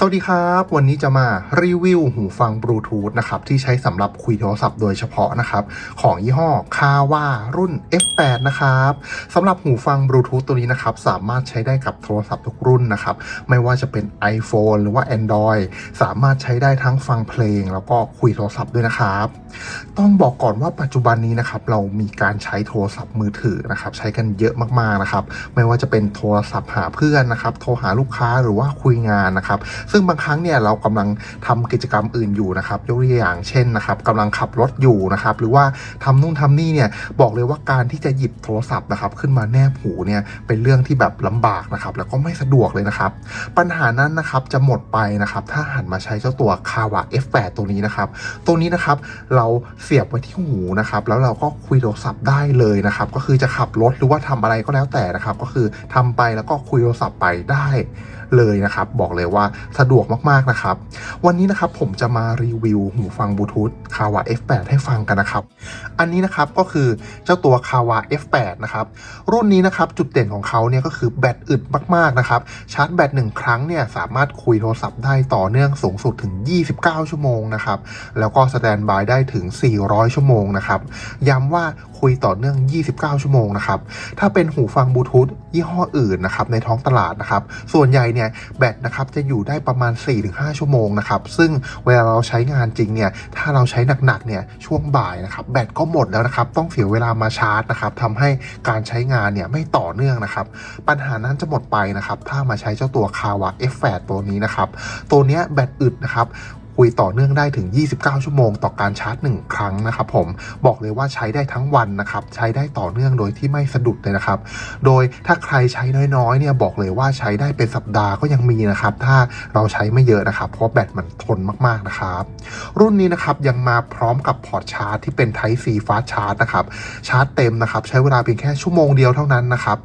สวัสดีครับ วันนี้จะมารีวิวหูฟังบลูทูธนะครับ ที่ใช้สำหรับคุยโทรศัพท์โดยเฉพาะนะครับ ของยี่ห้อคาว่ารุ่น F8 นะครับสำหรับหูฟังบลูทูธตัวนี้นะครับ สามารถใช้ได้กับโทรศัพท์ทุกรุ่นนะครับ ไม่ว่าจะเป็น iPhone หรือว่า Android สามารถใช้ได้ทั้งฟังเพลง แล้วก็คุยโทรศัพท์ด้วยนะครับ ต้องบอกก่อนว่าปัจจุบันนี้นะครับเรามีการใช้โทรศัพท์มือถือนะครับใช้กันเยอะมากๆนะครับไม่ว่าจะเป็นโทรศัพท์หาเพื่อนนะครับโทรหาลูกค้าหรือว่าคุยงานนะครับซึ่งบางครั้งเนี่ยเรากำลังทำกิจกรรมอื่นอยู่นะครับ ยกตัวอย่างเช่นนะครับกำลังขับรถอยู่นะครับ หรือว่าทำนู่นทำนี่เนี่ยบอกเลยว่าการที่จะหยิบโทรศัพท์นะครับ ขึ้นมาแนบหูเนี่ยเป็นเรื่องที่แบบลำบากนะครับ แล้วก็ไม่สะดวกเลยนะครับ ปัญหานั้นนะครับจะหมดไปนะครับ ถ้าหันมาใช้เจ้าตัวคาวะ F8 ตัวนี้นะครับ ตัวนี้นะครับเราเสียบไว้ที่หูนะครับ แล้วเราก็คุยโทรศัพท์ได้เลยนะครับ ก็คือจะขับรถหรือว่าทำอะไรก็แล้วแต่นะครับ ก็คือทำไปแล้วก็คุยโทรศัพท์ไปได้เลยนะครับ บอกเลยว่าสะดวกมากๆนะครับ วันนี้นะครับผมจะมารีวิวหูฟังบลูทูธคาวะ F8 ให้ฟังกันนะครับ อันนี้นะครับก็คือเจ้าตัวคาวะ F8 นะครับ รุ่นนี้นะครับจุดเด่นของเขาเนี่ยก็คือแบตอึดมากๆนะครับ ชาร์จแบตหนึ่งครั้งเนี่ยสามารถคุยโทรศัพท์ได้ต่อเนื่องสูงสุดถึง 29 ชั่วโมงนะครับ แล้วก็สแตนบายได้ถึง 400 ชั่วโมงนะครับ ย้ำว่าคุยต่อเนื่อง 29 ชั่วโมงนะครับ ถ้าเป็นหูฟังบลูทูธยี่ห้ออื่นนะครับในท้องตลาดนะครับ ส่วนใหญ่เนี่ยแบตนะครับจะอยู่ได้ประมาณ 4-5 ชั่วโมงนะครับซึ่งเวลาเราใช้งานจริงเนี่ยถ้าเราใช้หนักๆเนี่ยช่วงบ่ายนะครับแบตก็หมดแล้วนะครับต้องเสียเวลามาชาร์จนะครับทำให้การใช้งานเนี่ยไม่ต่อเนื่องนะครับปัญหานั้นจะหมดไปนะครับถ้ามาใช้เจ้าตัวคาวะ F8 ตัวนี้นะครับตัวเนี้ยแบตอึดนะครับ คุยต่อเนื่องได้ถึง 29 ชั่วโมงต่อการชาร์จ 1 ครั้งนะครับผม บอกเลยว่าใช้ได้ทั้งวันนะครับ ใช้ได้ต่อเนื่องโดยที่ไม่สะดุดเลยนะครับ โดยถ้าใครใช้น้อยๆ เนี่ยบอกเลยว่าใช้ได้เป็นสัปดาห์ก็ยังมีนะครับ ถ้าเราใช้ไม่เยอะนะครับ เพราะแบตมันทนมากๆนะครับ รุ่นนี้นะครับยังมาพร้อมกับพอร์ตชาร์จที่เป็น Type C Fast Charge นะครับ ชาร์จเต็มนะครับ ใช้เวลาเพียงแค่ชั่วโมงเดียวเท่านั้นนะครับ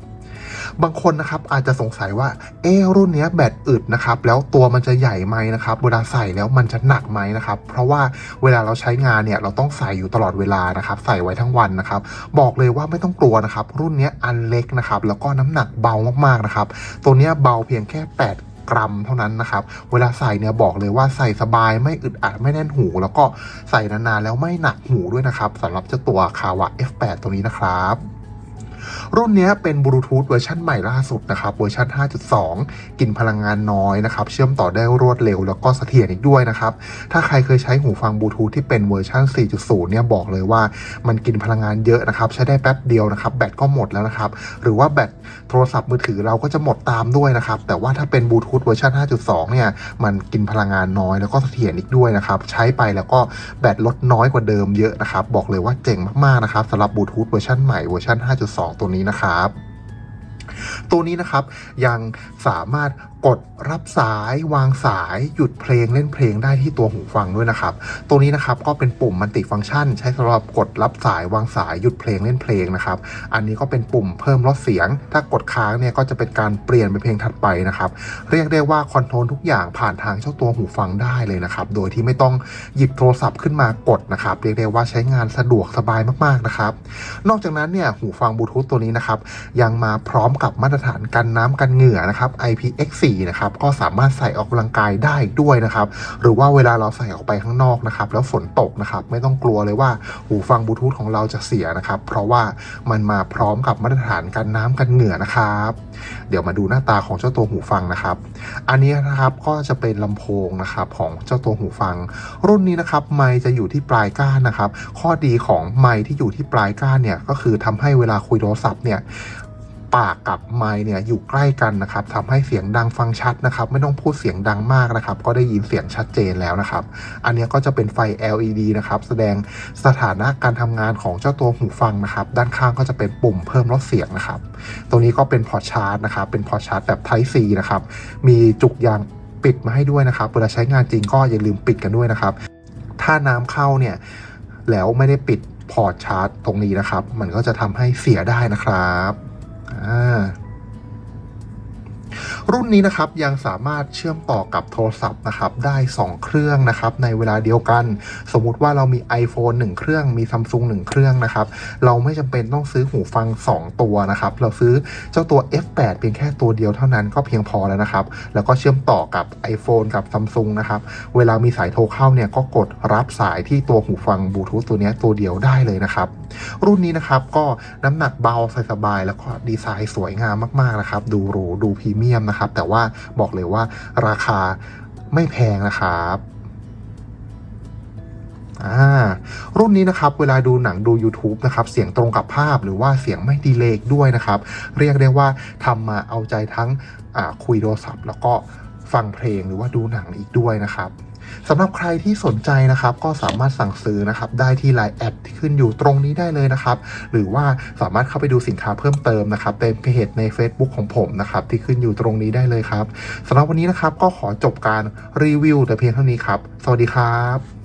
บางคนนะครับอาจจะสงสัยว่าเออรุ่นนี้แบตอึดนะครับแล้วตัวมันจะใหญ่ไหมนะครับเวลาใส่แล้วมันจะหนักไหมนะครับเพราะว่าเวลาเราใช้งานเนี่ยเราต้องใส่อยู่ตลอดเวลานะครับใส่ไว้ทั้งวันนะครับบอกเลยว่าไม่ต้องกลัวนะครับรุ่นนี้อันเล็กนะครับแล้วก็น้ำหนักเบามากๆนะครับตัวนี้เบาเพียงแค่ 8กรัมเท่านั้นนะครับ เวลาใส่เนี่ยบอกเลยว่าใส่สบายไม่อึดอัดไม่แน่นหู แล้วก็ใส่นานๆแล้วไม่หนักหูด้วยนะครับสำหรับเจ้าตัวคาวะ F8 ตัวนี้นะครับ รุ่นนี้เป็นบลูทูธเวอร์ชันใหม่ล่าสุดนะครับเวอร์ชัน5.2 กินพลังงานน้อยนะครับ เชื่อมต่อได้รวดเร็วแล้วก็เสถียรอีกด้วยนะครับ ถ้าใครเคยใช้หูฟังบลูทูธที่เป็นเวอร์ชัน4.0 เนี่ยบอกเลยว่ามันกินพลังงานเยอะนะครับ ใช้ได้แป๊บเดียวนะครับ แบตก็หมดแล้วนะครับ หรือว่าแบตโทรศัพท์มือถือเราก็จะหมดตามด้วยนะครับ แต่ว่าถ้าเป็นบลูทูธเวอร์ชัน5.2 เนี่ย มันกินพลังงานน้อยแล้วก็เสถียรอีกด้วยนะครับ ใช้ไปแล้วก็แบตลดน้อยกว่าเดิมเยอะนะครับ บอกเลยว่าเจ๋งมากๆนะครับสำหรับบลูทูธเวอร์ชันใหม่เวอร์ชัน5.2ตัวนี้นะครับ ตัวนี้นะครับยังสามารถ กดรับสายวางสายหยุดเพลงเล่นเพลงได้ที่ตัวหูฟังด้วยนะครับ ตัวนี้นะครับก็เป็นปุ่มมัลติฟังก์ชัน ใช้สำหรับกดรับสายวางสายหยุดเพลงเล่นเพลงนะครับ อันนี้ก็เป็นปุ่มเพิ่มลดเสียง ถ้ากดค้างเนี่ยก็จะเป็นการเปลี่ยนไปเพลงถัดไปนะครับ เรียกได้ว่าคอนโทรลทุกอย่างผ่านทางเจ้าตัวหูฟังได้เลยนะครับ โดยที่ไม่ต้องหยิบโทรศัพท์ขึ้นมากดนะครับ เรียกได้ว่าใช้งานสะดวกสบายมากๆนะครับ นอกจากนั้นเนี่ยหูฟังบลูทูธตัวนี้นะครับยังมาพร้อมกับมาตรฐานกันน้ำกันเหงื่อนะครับ IPX4 นะครับก็สามารถใส่ออกกำลังกายได้ด้วยนะครับหรือว่าเวลาเราใส่ออกไปข้างนอกนะครับแล้วฝนตกนะครับไม่ต้องกลัวเลยว่าหูฟังบลูทูธของเราจะเสียนะครับเพราะว่ามันมาพร้อมกับมาตรฐานกันน้ำกันเหงื่อนะครับ เดี๋ยวมาดูหน้าตาของเจ้าตัวหูฟังนะครับ อันนี้นะครับก็จะเป็นลำโพงนะครับของเจ้าตัวหูฟัง รุ่นนี้นะครับไมค์จะอยู่ที่ปลายก้านนะครับ ข้อดีของไมค์ที่อยู่ที่ปลายก้านเนี่ยก็คือทำให้เวลาคุยโทรศัพท์เนี่ย ปากกับไมค์เนี่ยอยู่ใกล้กันนะครับทำให้เสียงดังฟังชัดนะครับ ไม่ต้องพูดเสียงดังมากนะครับ ก็ได้ยินเสียงชัดเจนแล้วนะครับ อันนี้ก็จะเป็นไฟ LED นะครับ แสดงสถานะการทำงานของเจ้าตัวหูฟังนะครับ ด้านข้างก็จะเป็นปุ่มเพิ่มลดเสียงนะครับตรงนี้ก็เป็นพอร์ตชาร์จนะครับ เป็นพอร์ตชาร์จแบบ Type C นะครับ มีจุกยางปิดมาให้ด้วยนะครับ เวลาใช้งานจริงก็อย่าลืมปิดกันด้วยนะครับ ถ้าน้ำเข้าเนี่ยแล้วไม่ได้ปิดพอร์ตชาร์จตรงนี้นะครับ มันก็จะทำให้เสียได้นะครับ อ่า รุ่นนี้นะครับยังสามารถเชื่อมต่อกับโทรศัพท์นะครับได้ 2 เครื่องนะครับในเวลาเดียวกัน สมมุติว่าเรามี iPhone 1 เครื่องมี Samsung 1เครื่องนะครับเราไม่จำเป็นต้องซื้อหูฟัง 2 ตัวนะครับเราซื้อเจ้าตัว F8 เพียงแค่ตัวเดียวเท่านั้นก็เพียงพอแล้วนะครับแล้วก็เชื่อมต่อกับ iPhone กับ Samsung นะครับเวลามีสายโทรเข้าเนี่ยก็กดรับสายที่ตัวหูฟังบลูทูธตัวนี้ตัวเดียวได้เลยนะครับรุ่นนี้นะครับก็น้ำหนักเบาใส่สบายแล้วก็ดีไซน์สวยงามมากๆนะครับดูหรูดูพรีเมียมนะครับ แต่ว่าบอกเลยว่าราคาไม่แพงนะครับรุ่นนี้นะครับเวลาดูหนังดู YouTube นะครับเสียงตรงกับภาพหรือว่าเสียงไม่ดีเลย์ด้วยนะครับ เรียกได้ว่าทำมาเอาใจทั้งคุยโทรศัพท์ แล้วก็ฟังเพลงหรือว่าดูหนังอีกด้วยนะครับ สำหรับใครที่สนใจนะครับก็สามารถสั่งซื้อนะครับได้ที่ไลน์แอดที่ขึ้นอยู่ตรงนี้ได้เลยนะครับ หรือว่าสามารถเข้าไปดูสินค้าเพิ่มเติมนะครับในเพจใน Facebook ของผมนะครับที่ขึ้นอยู่ตรงนี้ได้เลยครับสำหรับวันนี้นะครับก็ขอจบการรีวิวแต่เพียงเท่านี้ครับ สวัสดีครับ